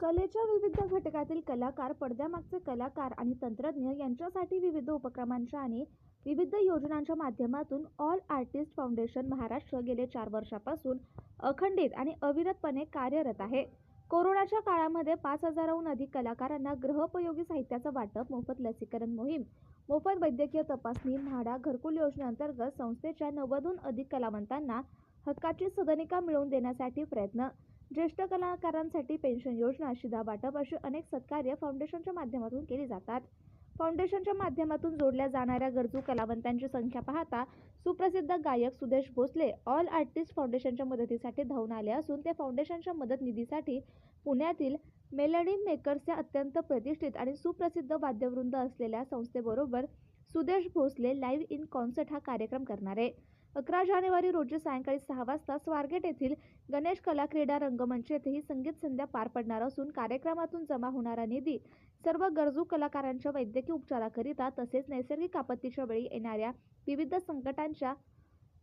कलेच्या विविध घटकातील कलाकार पडद्यामागचे कलाकार आणि तंत्रज्ञ यांच्यासाठी विविध उपक्रमांच्या आणि विविध योजनांच्या माध्यमातून ऑल आर्टिस्ट फाउंडेशन महाराष्ट्र गेले चार वर्षापासून अखंडित आणि अविरतपणे कार्यरत आहे. कोरोनाच्या काळामध्ये पाच हजाराहून अधिक कलाकारांना ग्रहोपयोगी साहित्याचं वाटप मोफत लसीकरण मोहीम मोफत वैद्यकीय तपासणी म्हाडा घरकुल योजनेअंतर्गत संस्थेच्या नव्वदहून अधिक कलावंतांना हक्काची सदनिका मिळवून देण्यासाठी प्रयत्न ज्येष्ठ कलाकारांसाठी पेन्शन योजना शिधा वाटप अशी अनेक सत्कार्य फाउंडेशनच्या माध्यमातून केली जातात. फाउंडेशनच्या माध्यमातून जोडल्या जाणाऱ्या गरजू कलावंतांची संख्या पाहता सुप्रसिद्ध गायक सुदेश भोसले ऑल आर्टिस्ट फाउंडेशनच्या मदतीसाठी धावून आले असून ते फाउंडेशनच्या मदत निधीसाठी पुण्यातील मेलडी मेकर्स या अत्यंत प्रतिष्ठित आणि सुप्रसिद्ध वाद्यवृंद असलेल्या संस्थेबरोबर Sudesh Bhosale live in concert हा कार्यक्रम करणार आहे. अकरा जानेवारी रोजी सायंकाळी सहा वाजता स्वारगेट येथील गणेश कला क्रीडा रंगमंच येथेही संगीत संध्या पार पडणार असून कार्यक्रमातून जमा होणारा निधी सर्व गरजू कलाकारांच्या वैद्यकीय उपचाराकरिता तसेच नैसर्गिक आपत्तीच्या वेळी येणाऱ्या विविध संकटांच्या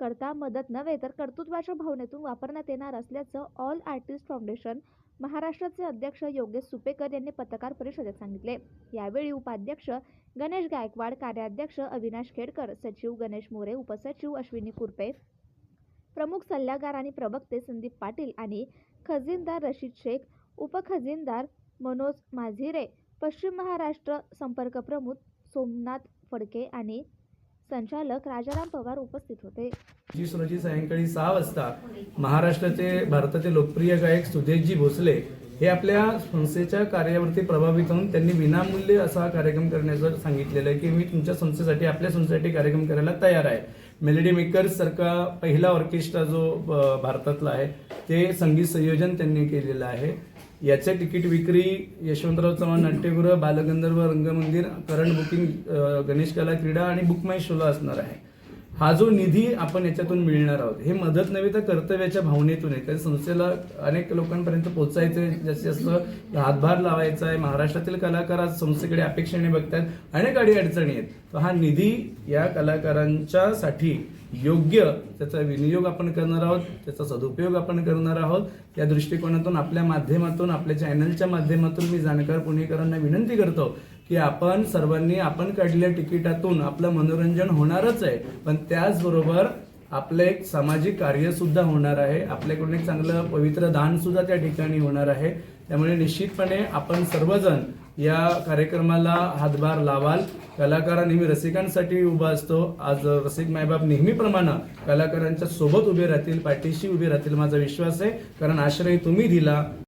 करता मदत नव्हे तर कर्तृत्वाच्या भावनेतून वापरण्यात येणार असल्याचं ऑल आर्टिस्ट फाउंडेशन महाराष्ट्राचे अध्यक्ष योगेश सुपेकर यांनी पत्रकार परिषदेत सांगितले. यावेळी उपाध्यक्ष गणेश गायकवाड कार्याध्यक्ष अविनाश खेडकर सचिव गणेश मोरे उपसचिव अश्विनी कुरपे प्रमुख सल्लागार आणि प्रवक्ते संदीप पाटील आणि खजिनदार रशीद शेख उपखजिनदार मनोज माझिरे पश्चिम महाराष्ट्र संपर्क प्रमुख सोमनाथ फडके आणि संचालक राजाराम पवार उपस्थित होते. पंचवीस रोजी सायंकाळी सहा वाजता महाराष्ट्राचे भारताचे लोकप्रिय गायक सुदेशजी भोसले हे आपल्या संस्थेच्या कार्यावरती प्रभावित होऊन त्यांनी विनामूल्य असा कार्यक्रम करण्याचं सांगितलेलं आहे की मी तुमच्या संस्थेसाठी आपल्या संस्थेसाठी कार्यक्रम करायला तयार आहे. मेलडी मेकर्स सारखा पहिला ऑर्केस्ट्रा जो भारतातला आहे ते संगीत संयोजन त्यांनी केलेलं आहे. याचे तिकीट विक्री यशवंतराव चव्हाण नाट्यगृह बालगंधर्व रंगमंदिर करंट बुकिंग गणेश कला क्रीडा आणि बुक माय शोला असणार आहे. हा जो निधी आपण याच्यातून मिळणार आहोत हे मदत नव्हे तर कर्तव्याच्या भावनेतून आहे. कारण संस्थेला अनेक लोकांपर्यंत पोहोचायचे जास्तीत जास्त हातभार लावायचा आहे. महाराष्ट्रातील कलाकार आज संस्थेकडे अपेक्षेने बघतात अनेक अडी अडचणी आहेत. तर हा निधी या कलाकारांच्या साठी योग्य त्याचा विनियोग आपण करणार आहोत त्याचा सदुपयोग आपण करणार आहोत. या दृष्टिकोनातून आपल्या माध्यमातून आपल्या चॅनलच्या माध्यमातून मी जाणकार पुणेकरांना विनंती करतो की आपण सर्वांनी आपण काढलेल्या तिकिटातून आपलं मनोरंजन होणारच आहे. पण त्याचबरोबर आपलं एक सामाजिक कार्य सुद्धा होणार आहे. आपल्याकडून एक चांगलं पवित्र दान सुद्धा त्या ठिकाणी होणार आहे. त्यामुळे निश्चितपणे आपण सर्वजण या कार्यक्रमाला हातभार लावाल. कलाकार नेहमी रसिकांसाठी उभा असतो. आज रसिक मायबाप नेहमीप्रमाणे कलाकारांच्या सोबत उभे राहतील पाठीशी उभे राहतील माझा विश्वास आहे. कारण आश्रय तुम्ही दिला.